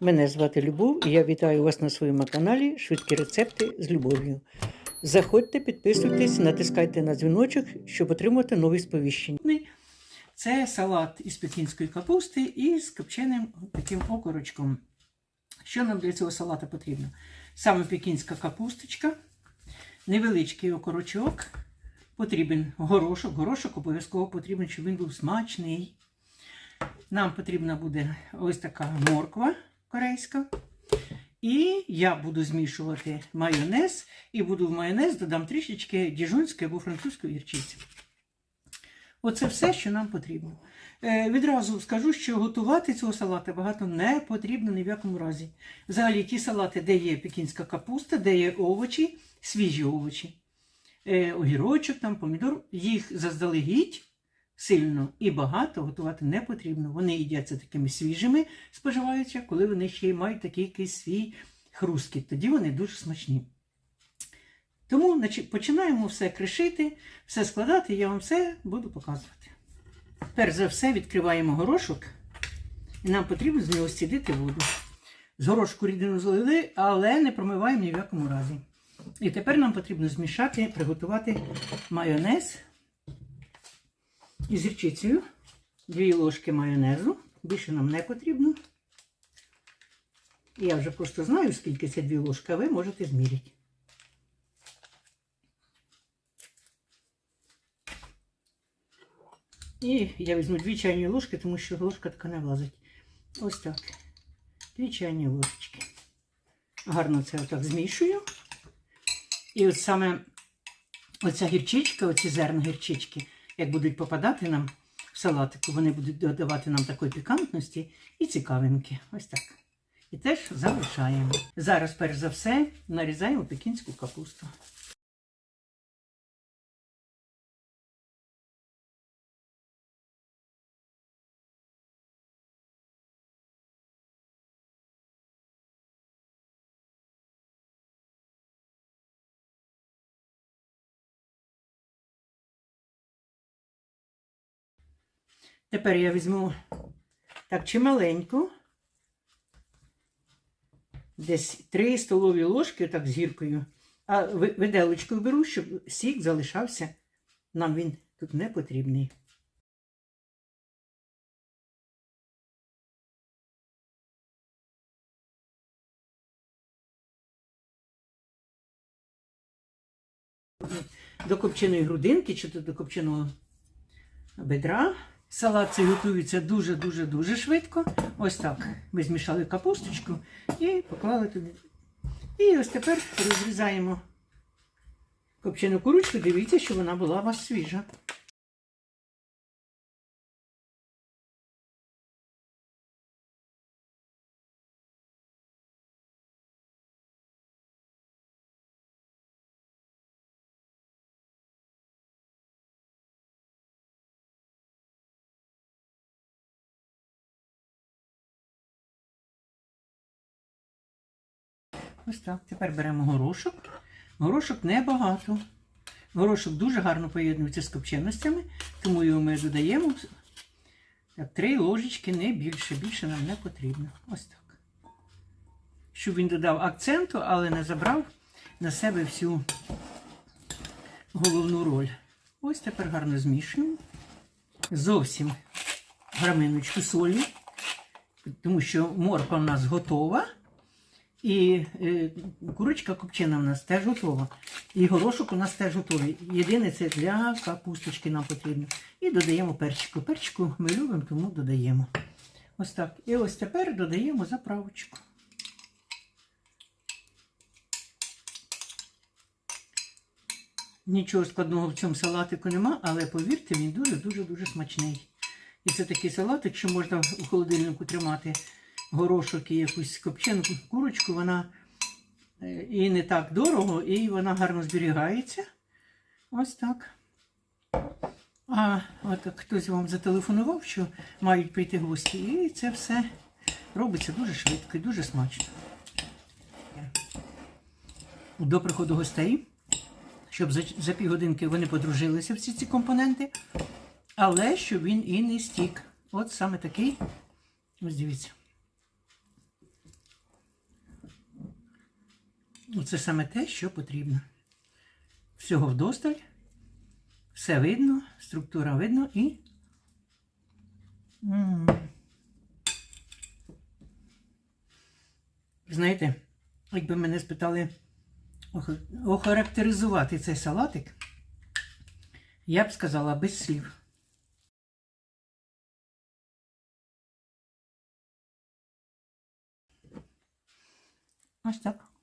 Мене звати Любов і я вітаю вас на своєму каналі Швидкі рецепти з любов'ю. Заходьте, підписуйтесь, натискайте на дзвіночок, щоб отримати нові сповіщення. Це салат із пекінської капусти і з копченим таким окорочком. Що нам для цього салата потрібно? Саме пекінська капусточка, невеличкий окорочок, потрібен горошок. Горошок обов'язково потрібен, щоб він був смачний. Нам потрібна буде ось така морква корейська. І я буду змішувати майонез, і буду в майонез додам трішечки діжонської або французької гірчиці. Оце все, що нам потрібно. Е, відразу скажу, що готувати цього салата багато не потрібно ні в якому разі. Взагалі, ті салати, де є пекінська капуста, де є овочі, свіжі овочі, е, огірочок, там, помідор, їх заздалегідь сильно і багато готувати не потрібно. Вони їдяться такими свіжими, споживаються, коли вони ще й мають такий якийсь свій хрусткіт. Тоді вони дуже смачні. Тому починаємо все кришити, все складати, я вам все буду показувати. Перш за все відкриваємо горошок, і нам потрібно з нього стідити воду. З горошку рідину злили, але не промиваємо ні в якому разі. І тепер нам потрібно змішати, приготувати майонез із гірчицею. Дві ложки майонезу. Більше нам не потрібно. Я вже просто знаю, скільки це дві ложки, а ви можете зміряти. І я візьму дві чайні ложки, тому що ложка така не влазить. Ось так. Дві чайні ложечки. Гарно це отак змішую. І от саме оця гірчичка, оці зерна гірчички, як будуть попадати нам в салатику, вони будуть додавати нам такої пікантності і цікавинки. Ось так. І теж залишаємо. Зараз, перш за все, нарізаємо пекінську капусту. Тепер я візьму так чималеньку, десь 3 столові ложки, так з гіркою, а ви- виделочкою беру, щоб сік залишався. Нам він тут не потрібний. До копченої грудинки чи до копченого бедра. Салат цей готується дуже-дуже-дуже швидко. Ось так. Ми змішали капусточку і поклали туди. І ось тепер розрізаємо копчену курочку. Дивіться, що вона була у вас свіжа. Ось так. Тепер беремо горошок. Горошок небагато. Горошок дуже гарно поєднується з копченостями, тому його ми додаємо три ложечки, не більше. Більше нам не потрібно. Ось так. Щоб він додав акценту, але не забрав на себе всю головну роль. Ось тепер гарно змішуємо. Зовсім граминочку солі, тому що морква в нас готова. І е, курочка копчена в нас теж готова. І горошок у нас теж готовий. Єдине це для капусточки нам потрібно. І додаємо перчику. Перчику ми любимо, тому додаємо. Ось так. І ось тепер додаємо заправочку. Нічого складного в цьому салатику нема, але повірте, він дуже-дуже-дуже смачний. І це такий салатик, що можна у холодильнику тримати горошок і якусь копчену курочку, вона е, і не так дорого, і вона гарно зберігається. Ось так. А от хтось вам зателефонував, що мають прийти гості, і це все робиться дуже швидко і дуже смачно. До приходу гостей, щоб за, за півгодинки вони подружилися всі ці компоненти, але щоб він і не стік. От саме такий, ось дивіться. Це саме те, що потрібно. Всього вдосталь. Все видно, структура видно і. Знаєте, якби мене спитали охарактеризувати цей салатик, я б сказала без слів. Ось так.